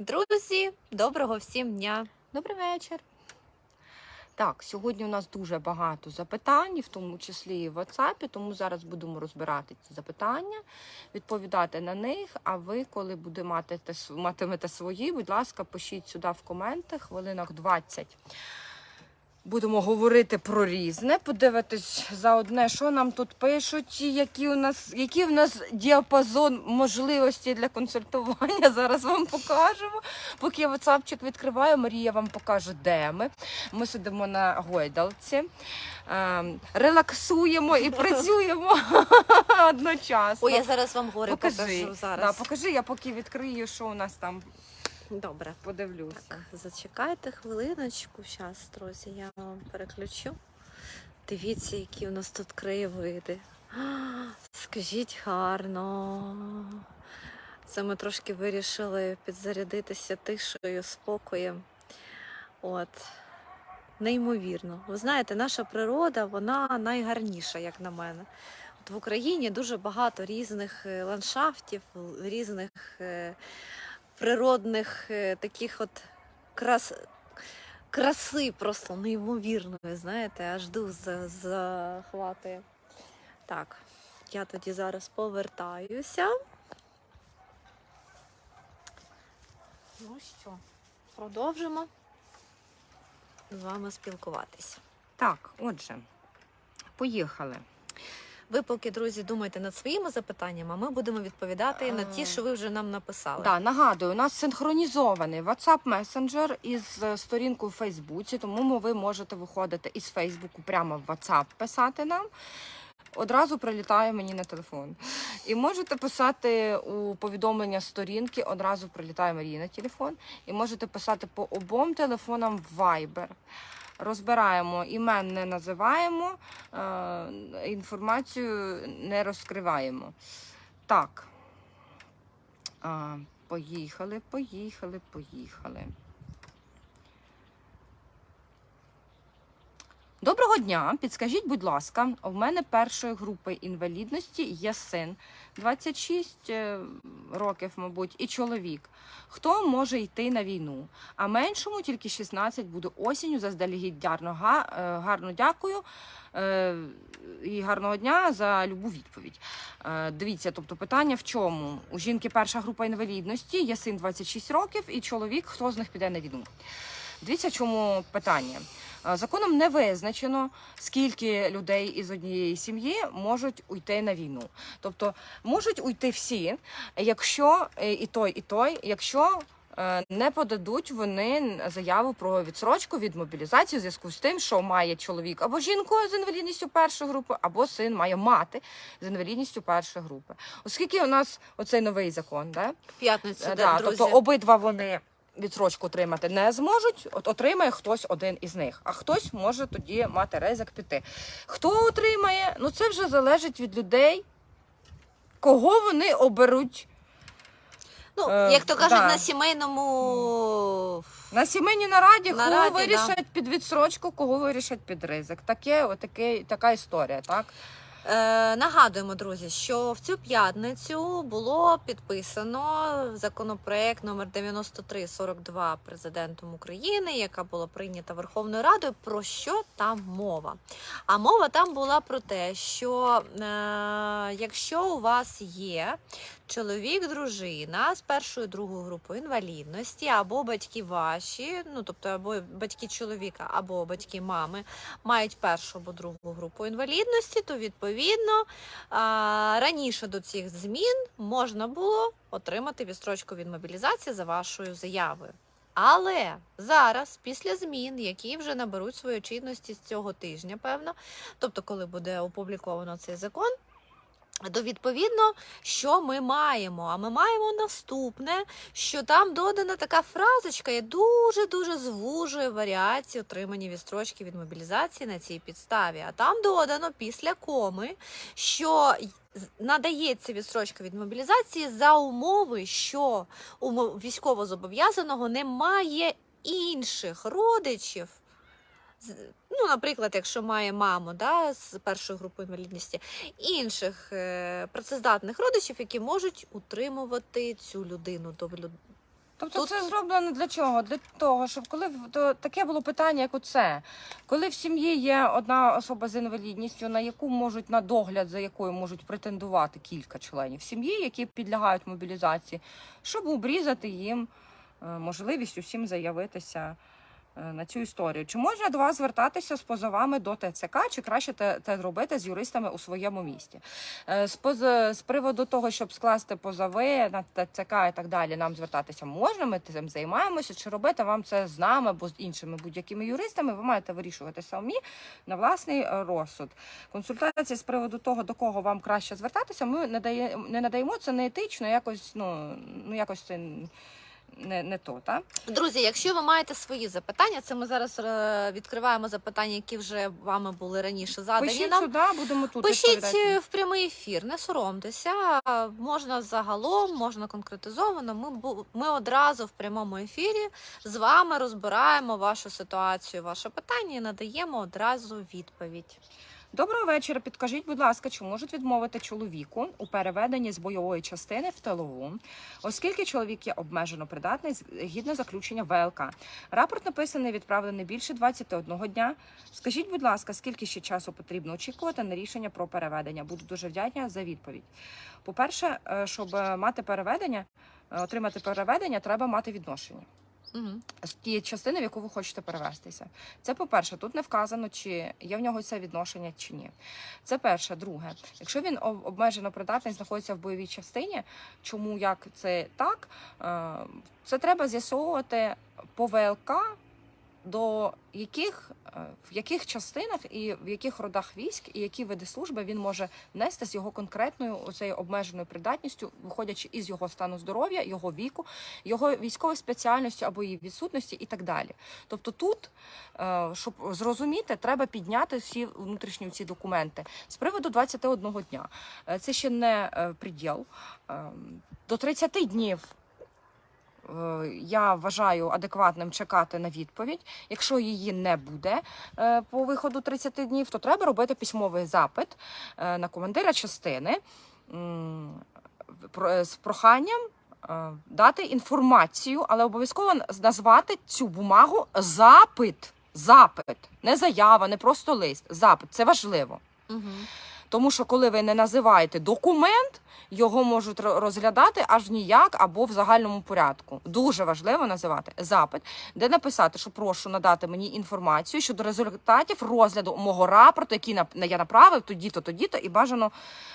Друзі, доброго всім дня! Добрий вечір. Так, сьогодні у нас дуже багато запитань, в тому числі і в WhatsApp, тому зараз будемо розбирати ці запитання, відповідати на них. А ви, коли буде мати матимете свої, будь ласка, пишіть сюди в коменти, хвилинах 20. Будемо говорити про різне, подивитись за одне, що нам тут пишуть, які у нас, який у нас діапазон можливості для консультування. Зараз вам покажемо. Поки я WhatsAppчик відкриваю, Марія вам покаже, де ми. Ми сидимо на гойдалці, ем, релаксуємо і працюємо одночасно. Ой, я зараз вам гори покажи. покажу Да, покажи, я поки відкрию, що у нас там Добре. подивлюся. Так, зачекайте хвилиночку. Зараз, друзі, я вам переключу. Дивіться, які у нас тут краєвиди. А, Скажіть гарно. Це ми трошки вирішили підзарядитися тишею, спокоєм. От. Неймовірно. Ви знаєте, наша природа, вона найгарніша, як на мене. От в Україні дуже багато різних е, ландшафтів, різних е, природних е, таких от крас... краси просто неймовірної, знаєте, аж дух захватує. Так, я тоді зараз повертаюся. Ну що, продовжимо з вами спілкуватися. Так, отже, поїхали. Ви поки, друзі, думайте над своїми запитаннями, а ми будемо відповідати на ті, що ви вже нам написали. Да, нагадую, у нас синхронізований WhatsApp Messenger із е, сторінкою в Фейсбуці, тому ви можете виходити із Фейсбуку прямо в WhatsApp писати нам. Одразу прилітає мені на телефон. І можете писати у повідомлення сторінки, одразу прилітає Марії на телефон. І можете писати по обом телефонам Viber. Розбираємо, імен не називаємо, е, інформацію не розкриваємо. Так. Поїхали, поїхали, поїхали. Доброго дня. Підскажіть, будь ласка, у мене першої групи інвалідності є син 26 е, років, мабуть, і чоловік. Хто може йти на війну? А меншому тільки 16 буде осінню. Заздалегідь гарно, е, гарно дякую. Е, І гарного дня за любу відповідь. Дивіться, тобто питання в чому? У жінки перша група інвалідності, є син 26 років, і чоловік, хто з них піде на війну. Дивіться, чому питання. Е, Законом не визначено, скільки людей із однієї сім'ї можуть уйти на війну. Тобто можуть уйти всі, якщо е, і той, і той, якщо е, не подадуть вони заяву про відсрочку від мобілізації в зв'язку з тим, що має чоловік або жінку з інвалідністю першої групи, або син має мати з інвалідністю першої групи. Оскільки у нас оцей новий закон, да? П'ятницю, Е, да, да, друзі. тобто обидва вони відсрочку отримати не зможуть. От отримає хтось один із них, а хтось може тоді мати ризик піти. Хто отримає? Ну це вже залежить від людей, кого вони оберуть. Ну, Е, як то кажуть, да. на сімейному На сімейній нараді, Нараді, кого да. вирішать під відсрочку, кого вирішать під ризик. Таке, отаке, така історія, так? Е, нагадуємо, друзі, що в цю п'ятницю було підписано законопроект номер 9342 президентом України, яка була прийнята Верховною Радою. Про що там мова? А мова там була про те, що е, якщо у вас є чоловік, дружина з першою другою групою інвалідності, або батьки ваші, ну тобто або батьки чоловіка, або батьки мами, мають першу або другу групу інвалідності, то відповідно а, раніше до цих змін можна було отримати відстрочку від мобілізації за вашою заявою. Але зараз, після змін, які вже наберуть свою чинності з цього тижня, певно, тобто, коли буде опубліковано цей закон. То відповідно, що ми маємо? А ми маємо наступне, що там додана така фразочка, і дуже дуже звужує варіації отримання відстрочки від мобілізації на цій підставі. А там додано після коми, що надається відстрочка від мобілізації за умови, що у військовозобов'язаного немає інших родичів. Ну, наприклад, якщо має маму да, з першої групи інвалідності, інших е, працездатних родичів, які можуть утримувати цю людину до Тобто Тут- це зроблено для чого? Для того, щоб коли то таке було питання, як оце, коли в сім'ї є одна особа з інвалідністю, на яку можуть на догляд за якою можуть претендувати кілька членів сім'ї, які підлягають мобілізації, щоб обрізати їм е, можливість усім заявитися. Е, На цю історію чи можна до вас звертатися з позовами до ТЦК, чи краще те, те зробити з юристами у своєму місті? Е, З, поз... з приводу того, щоб скласти позови на ТЦК і так далі, нам звертатися можна, ми цим займаємося. Чи робити вам це з нами або з іншими будь-якими юристами? Ви маєте вирішувати самі на власний е, розсуд. Консультації з приводу того, до кого вам краще звертатися, ми не надаємо це не етично, якось ну, ну якось це не, не то, так? Друзі, якщо ви маєте свої запитання, це ми зараз е, відкриваємо запитання, які вже вами були раніше задані. Пишіть нам сюди, будемо тут Пишіть е, в прямий ефір, не соромтеся. Е, Можна загалом, можна конкретизовано. Ми ми одразу в прямому ефірі з вами розбираємо вашу ситуацію, ваше питання і надаємо одразу відповідь. Доброго вечора. Підкажіть, будь ласка, чи можуть відмовити чоловіку у переведенні з бойової частини в тилову, оскільки чоловік є обмежено придатний згідно заключення ВЛК. Рапорт написаний, відправлений більше 21 дня. Скажіть, будь ласка, скільки ще часу потрібно очікувати на рішення про переведення? Буду дуже вдячна за відповідь. По-перше, е, щоб е, мати переведення, е, отримати переведення, треба мати відношення Угу. з тієї частини, в яку ви хочете перевестися. Це по-перше, тут не вказано, чи є в нього це відношення чи ні. Це перше. Друге, якщо він обмежено придатний, знаходиться в бойовій частині, чому як це так, е, це треба з'ясовувати по ВЛК. До яких е, в яких частинах і в яких родах військ і які види служби він може нести з його конкретною оцею обмеженою придатністю, виходячи із його стану здоров'я, його віку, його військової спеціальності або її відсутності, і так далі. Тобто, тут, е, щоб зрозуміти, треба підняти всі внутрішні ці документи з приводу 21 дня. Е, Це ще не приділ. Е, До 30 днів. Е, Я вважаю адекватним чекати на відповідь. Якщо її не буде е, по виходу 30 днів, то треба робити письмовий запит е, на командира частини з проханням дати інформацію, але обов'язково назвати цю бумагу запит. Запит, не заява, не просто лист. Запит це важливо. Угу. Тому що коли ви не називаєте документ, його можуть розглядати аж ніяк або в загальному порядку. Дуже важливо називати запит, де написати, що прошу надати мені інформацію щодо результатів розгляду мого рапорту, який я направив тоді-то, тоді-то, і бажано,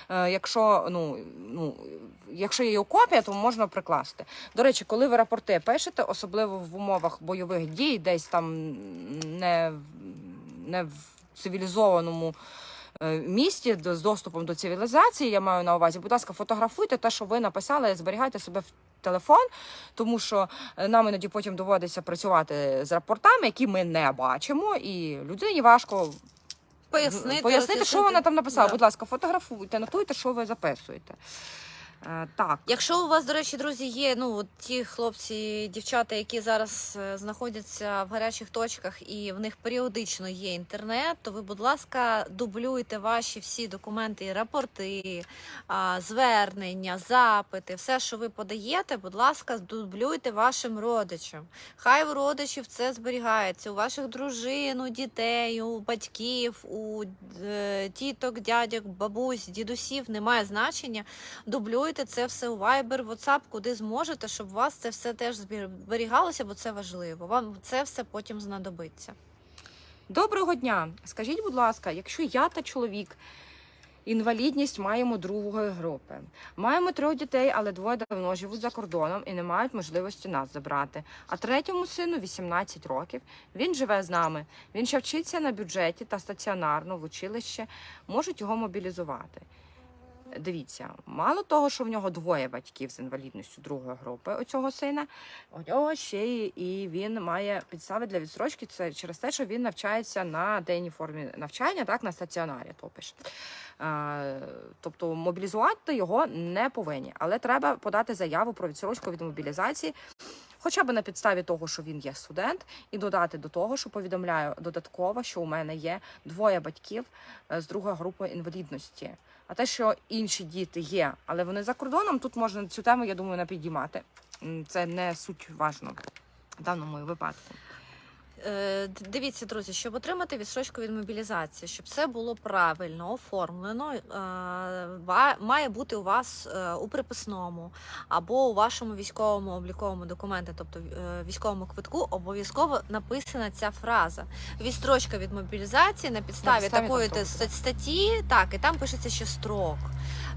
е, якщо ну, ну. Якщо є його копія, то можна прикласти. До речі, коли ви рапорти пишете, особливо в умовах бойових дій, десь там не, не в цивілізованому місті з доступом до цивілізації, я маю на увазі. Будь ласка, фотографуйте те, що ви написали, зберігайте себе в телефон, тому що е, нам іноді потім доводиться працювати з рапортами, які ми не бачимо, і людині важко Пояснити, пояснити, що вона там написала. Да. Будь ласка, фотографуйте, нотуйте, що ви записуєте. Е, Так. Якщо у вас, до речі, друзі, є ну от ті хлопці, дівчата, які зараз е, знаходяться в гарячих точках і в них періодично є інтернет, то ви, будь ласка, дублюйте ваші всі документи, рапорти, звернення, запити, все, що ви подаєте, будь ласка, дублюйте вашим родичам. Хай у родичів це зберігається, у ваших дружин, у дітей, у батьків, у е, тіток, дядьок, бабусь, дідусів немає значення дублюйте це все у Viber, WhatsApp, куди зможете, щоб у вас це все теж зберігалося, бо це важливо. Вам це все потім знадобиться. Доброго дня. Скажіть, будь ласка, якщо я та чоловік інвалідність маємо другої групи, маємо трьох дітей, але двоє давно живуть за кордоном і не мають можливості нас забрати. А третьому сину 18 років. Він живе з нами. Він ще вчиться на бюджеті та стаціонарно в училище, можуть його мобілізувати. Дивіться, мало того, що в нього двоє батьків з інвалідністю другої групи у цього сина, у нього ще і він має підстави для відстрочки. Це через те, що він навчається на денній формі навчання, так на стаціонарі. То пише. Е, Тобто мобілізувати його не повинні, але треба подати заяву про відстрочку від мобілізації. Хоча б на підставі того, що він є студент, і додати до того, що повідомляю додатково, що у мене є двоє батьків е, з другої групи інвалідності. А те, що інші діти є, але вони за кордоном, тут можна цю тему, я думаю, не підіймати. це не суть важно в даному випадку. Е, Дивіться, друзі, щоб отримати відстрочку від мобілізації, щоб це було правильно оформлено, е, має бути у вас е, у приписному або у вашому військовому обліковому документі, тобто військовому квитку, обов'язково написана ця фраза. Відстрочка від мобілізації на підставі, підставі такої ста- статті, так, і там пишеться ще строк.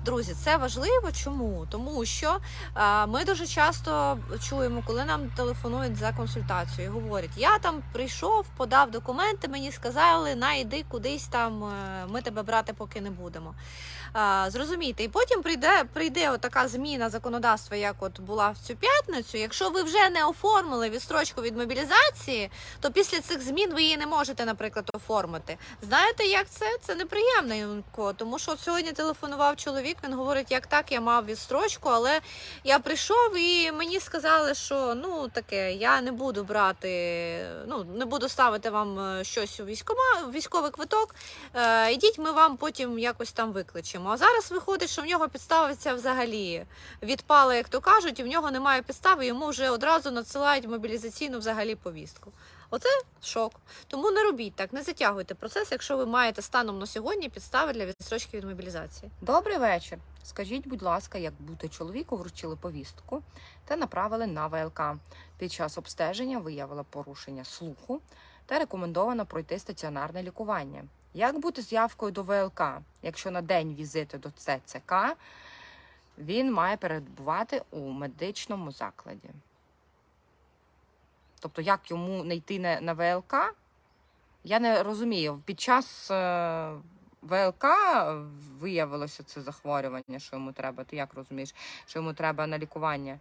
Друзі, це важливо. Чому? Тому що а, Ми дуже часто чуємо, коли нам телефонують за консультацією, говорять: я там прийшов, подав документи, мені сказали, на йди кудись там, е, ми тебе брати поки не будемо. Зрозумійте, і потім прийде прийде отака зміна законодавства, як от була в цю п'ятницю. Якщо ви вже не оформили відстрочку від мобілізації, то після цих змін ви її не можете, наприклад, оформити. Знаєте, як це? Це неприємненько, тому що от сьогодні телефонував чоловік. Він говорить, як так, я мав відстрочку, але я прийшов і мені сказали, що ну таке, я не буду брати, ну не буду ставити вам е, щось у військома, військовий квиток. Е, ідіть, ми вам потім якось там викличемо. А зараз виходить, що в нього підставиться взагалі відпала, як то кажуть, і в нього немає підстави, йому вже одразу надсилають мобілізаційну взагалі повістку. Оце шок. Тому не робіть так, не затягуйте процес, якщо ви маєте станом на сьогодні підстави для відстрочки від мобілізації. Добрий вечір. Скажіть, будь ласка, як бути чоловіку вручили повістку та направили на ВЛК. Під час обстеження виявила порушення слуху та рекомендовано пройти стаціонарне лікування. Як бути з явкою до ВЛК, якщо на день візиту до ЦЦК він має перебувати у медичному закладі? Тобто, як йому не йти на, ВЛК? Я не розумію. Під час е, ВЛК виявилося це захворювання, що йому треба. Ти як розумієш, що йому треба на лікування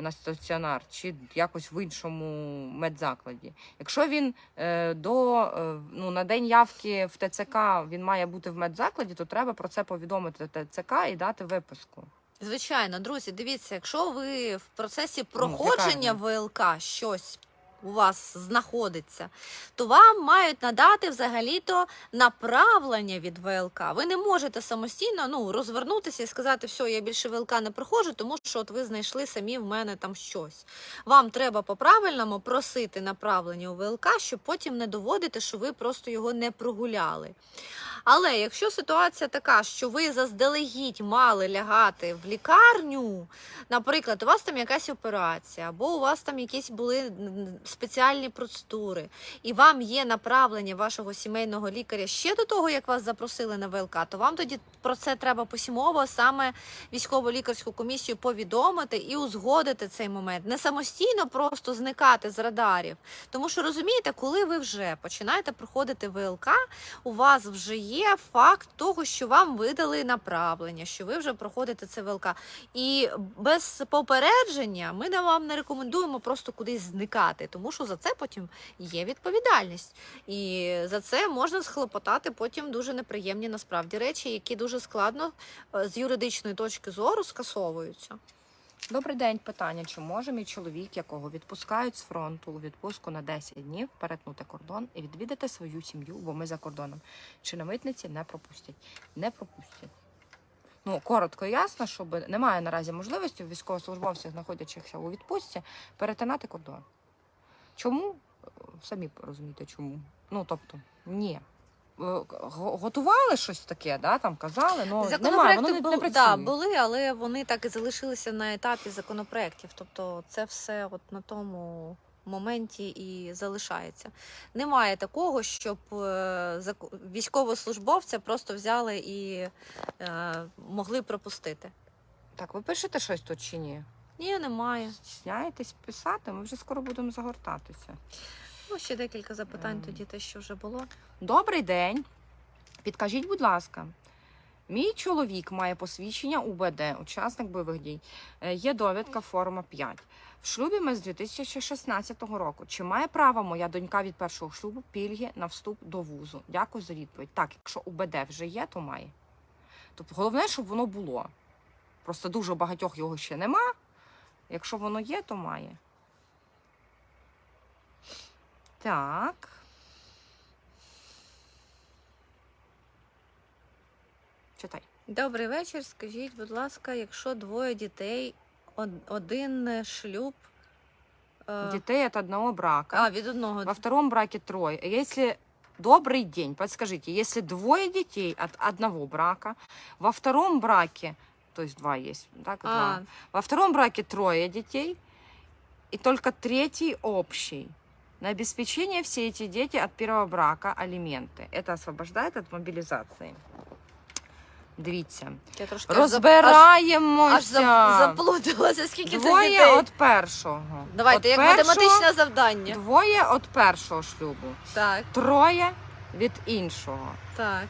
на стаціонар чи якось в іншому медзакладі. Якщо він е, до е, ну на день явки в ТЦК він має бути в медзакладі, то треба про це повідомити ТЦК і дати виписку. Звичайно, друзі, дивіться, якщо ви в процесі проходження. ВЛК щось у вас знаходиться, то вам мають надати взагалі-то направлення від ВЛК. Ви не можете самостійно ну, розвернутися і сказати, все, я більше ВЛК не проходжу, тому що от ви знайшли самі в мене там щось. Вам треба по-правильному просити направлення у ВЛК, щоб потім не доводити, що ви просто його не прогуляли. Але якщо ситуація така, що ви заздалегідь мали лягати в лікарню, наприклад, у вас там якась операція, або у вас там якісь були спеціальні процедури, і вам є направлення вашого сімейного лікаря ще до того, як вас запросили на ВЛК, то вам тоді про це треба письмово саме військово-лікарську комісію повідомити і узгодити цей момент. Не самостійно просто зникати з радарів. Тому що розумієте, коли ви вже починаєте проходити ВЛК, у вас вже є факт того, що вам видали направлення, що ви вже проходите це ВЛК. І без попередження ми вам не рекомендуємо просто кудись зникати, тому що за це потім є відповідальність. І за це можна схлопотати потім дуже неприємні насправді речі, які дуже складно е, з юридичної точки зору скасовуються. Добрий день. Питання: чи може мій чоловік, якого відпускають з фронту у відпустку на 10 днів, перетнути кордон і відвідати свою сім'ю, бо ми за кордоном? Чи на митниці не пропустять? Не пропустять. Ну, коротко і ясно, щоб немає наразі можливості у військовослужбовців, знаходячихся у відпустці, перетинати кордон. Чому? Е, Самі розумієте, чому. Ну, тобто, ні. Е, го- Готували щось таке, да, там казали, ну немає, не, бу- не да, були, але вони так і залишилися на етапі законопроєктів. Тобто це все от на тому моменті і залишається. Немає такого, щоб е, військовослужбовця просто взяли і е, могли пропустити. Так, ви пишете щось тут чи ні? Ні, немає. Стісняєтесь писати, ми вже скоро будемо загортатися. Ну, ще декілька запитань тоді те, що вже було. Добрий день. Підкажіть, будь ласка, мій чоловік має посвідчення УБД, учасник бойових дій. Е, Є довідка форма 5. В шлюбі ми з 2016 року. Чи має право моя донька від першого шлюбу пільги на вступ до вузу? Дякую за відповідь. Так, якщо УБД вже є, то має. Тобто головне, щоб воно було. Просто дуже багатьох його ще нема. Якщо воно є, то має. Так. Читай. Добрий вечір. Скажіть, будь ласка, якщо двоє дітей од- один шлюб. е, Детей от одного брака. А, від одного. Во втором браке трое. Если добрый день, подскажите, если двое детей от одного брака, во втором браке, то есть два есть, так, А, два. Во втором браке трое детей, и только третий общий. На обеспечение все эти дети от первого брака алименты. Это освобождает от мобилизации. Дивіться. я трошки аж зап- аж- Розбираємося. Аж зап- заплуталася, скільки це Двоє дітей. від першого. Давайте, От як першого, математичне завдання. Двоє від першого шлюбу. Так, Троє від іншого. так.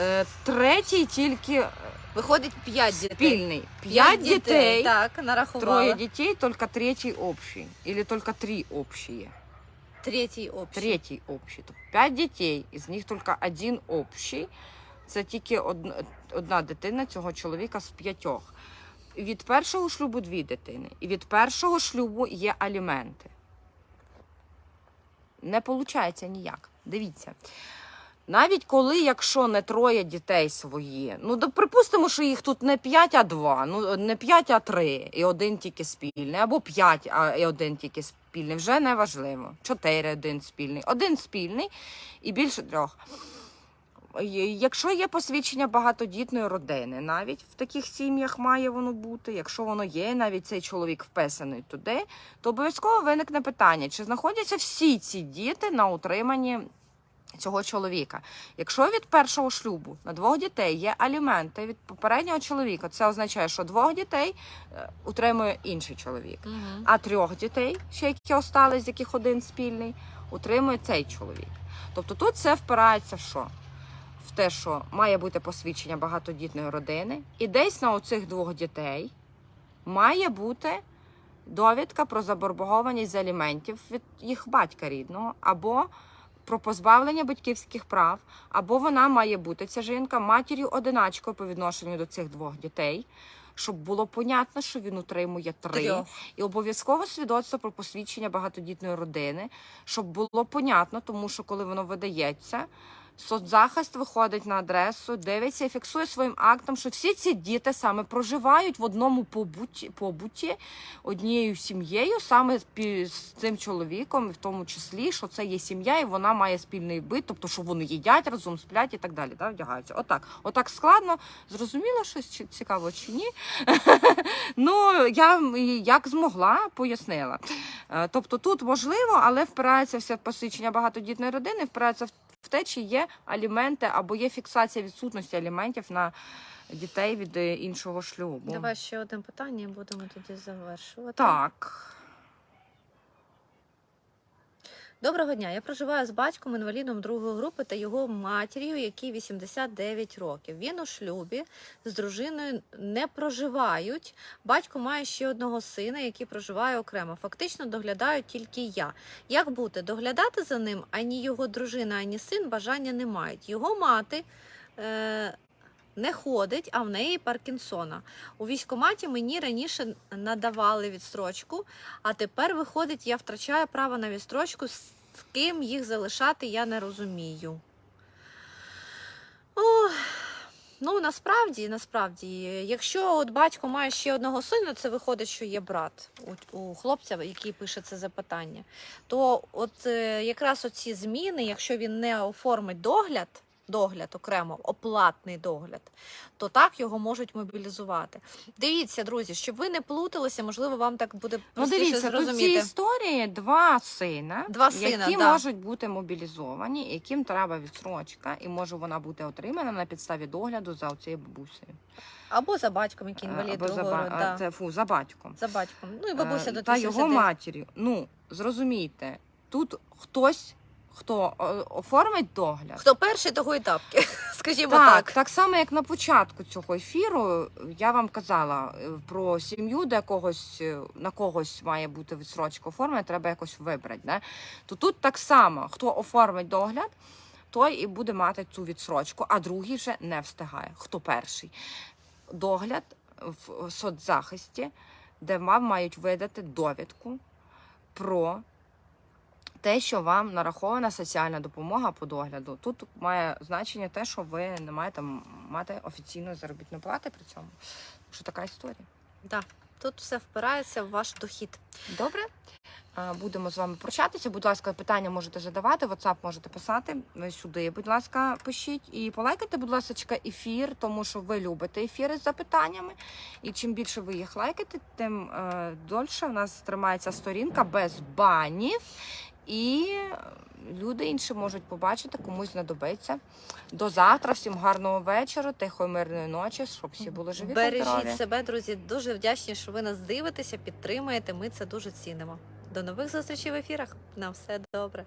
Е, третій тільки е, Виходить п'ять дітей. спільний. П'ять дітей, Так, нарахувала. троє дітей, тільки третій общий. Или тільки три общие. Третій общий. Третій общий. Тобто п'ять дітей, із них тільки один общий. Це тільки одна, одна дитина цього чоловіка з п'ятьох. Від першого шлюбу дві дитини. І від першого шлюбу є аліменти. Не виходить ніяк. Дивіться. Навіть коли, якщо не троє дітей свої, ну да, припустимо, що їх тут не п'ять, а два, ну не п'ять, а три, і один тільки спільний, або п'ять, а і один тільки спільний, вже не важливо. Чотири, один спільний, один спільний і більше трьох. Якщо є посвідчення багатодітної родини, навіть в таких сім'ях має воно бути. Якщо воно є, навіть цей чоловік вписаний туди, то обов'язково виникне питання, чи знаходяться всі ці діти на утриманні цього чоловіка. Якщо від першого шлюбу на двох дітей є аліменти від попереднього чоловіка, це означає, що двох дітей е, утримує інший чоловік. Мгм. А трьох дітей, ще які остались, з яких один спільний, утримує цей чоловік. Тобто тут це впирається в що? В те, що має бути посвідчення багатодітної родини, і десь на оцих двох дітей має бути довідка про заборгованість з аліментів від їх батька рідного, або про позбавлення батьківських прав, або вона має бути ця жінка матір'ю одиначкою по відношенню до цих двох дітей, щоб було понятно, що він утримує три. Трьох. І обов'язково свідоцтво про посвідчення багатодітної родини, щоб було понятно, тому що коли воно видається, соцзахист виходить на адресу, дивиться і фіксує своїм актом, що всі ці діти саме проживають в одному побуті, побуті однією сім'єю, саме з цим чоловіком, в тому числі, що це є сім'я, і вона має спільний бит, тобто, що вони їдять разом, сплять і так далі. Да, вдягаються. Отак, отак складно. Зрозуміло щось цікаво чи ні? ну я як змогла, пояснила. Е, Тобто тут можливо, але впирається все в посвідчення багатодітної родини, впирається в в те, є аліменти або є фіксація відсутності аліментів на дітей від е, іншого шлюбу. Давай ще одне питання і будемо тоді завершувати. Так. Доброго дня. Я проживаю з батьком інвалідом другої групи та його матір'ю, якій 89 років. Він у шлюбі з дружиною не проживають. Батько має ще одного сина, який проживає окремо. Фактично доглядаю тільки я. Як бути? Доглядати за ним ані його дружина, ані син бажання не мають. Його мати. Е- не ходить, а в неї Паркінсона. У військкоматі мені раніше надавали відстрочку, а тепер виходить, я втрачаю право на відстрочку. З ким їх залишати, я не розумію. Ох, ну насправді, насправді, якщо от батько має ще одного сина, це виходить, що є брат у, у хлопця, який пише це запитання. То от е, якраз оці зміни, якщо він не оформить догляд. Догляд окремо, оплатний догляд, то так його можуть мобілізувати. Дивіться, друзі, щоб ви не плуталися, можливо, вам так буде Ну, простіше дивіться, тут в цій історії два сина, Два сина, які да. можуть бути мобілізовані, яким треба відсрочка, і може вона бути отримана на підставі догляду за цією бабусею. Або за батьком, який Е, інвалід Або за, другого ба- да. це, фу, за батьком. за батьком. Ну і бабуся Е, до та його матір'ю. Ну, зрозумійте, тут хтось, хто е, оформить догляд. Хто перший, того і тапки. Скажімо Так, так. так само, як на початку цього ефіру, я вам казала е, про сім'ю, де когось е, на когось має бути відсрочка оформлена, треба якось вибрати. Да? То тут так само, хто оформить догляд, той і буде мати цю відсрочку, а другий вже не встигає. Хто перший? Догляд в соцзахисті, де вам мають видати довідку про те, що вам нарахована соціальна допомога по догляду. Тут має значення те, що ви не маєте мати офіційної заробітної плати при цьому. Що така історія? Да. Тут все впирається в ваш дохід. Добре. Будемо з вами прощатися. Будь ласка, питання можете задавати, WhatsApp можете писати. Ви Сюди, будь ласка, пишіть. І полайкайте, будь ласка, ефір, тому що ви любите ефіри з запитаннями. І чим більше ви їх лайкаєте, тим е, дольше в нас тримається сторінка без банів. І люди інші можуть побачити, комусь знадобиться. До завтра. Всім гарного вечора, тихої мирної ночі, щоб всі були живі та здорові. Бережіть себе, друзі. Дуже вдячні, що ви нас дивитеся, підтримуєте. Ми це дуже цінимо. До нових зустрічей в ефірах. На все добре.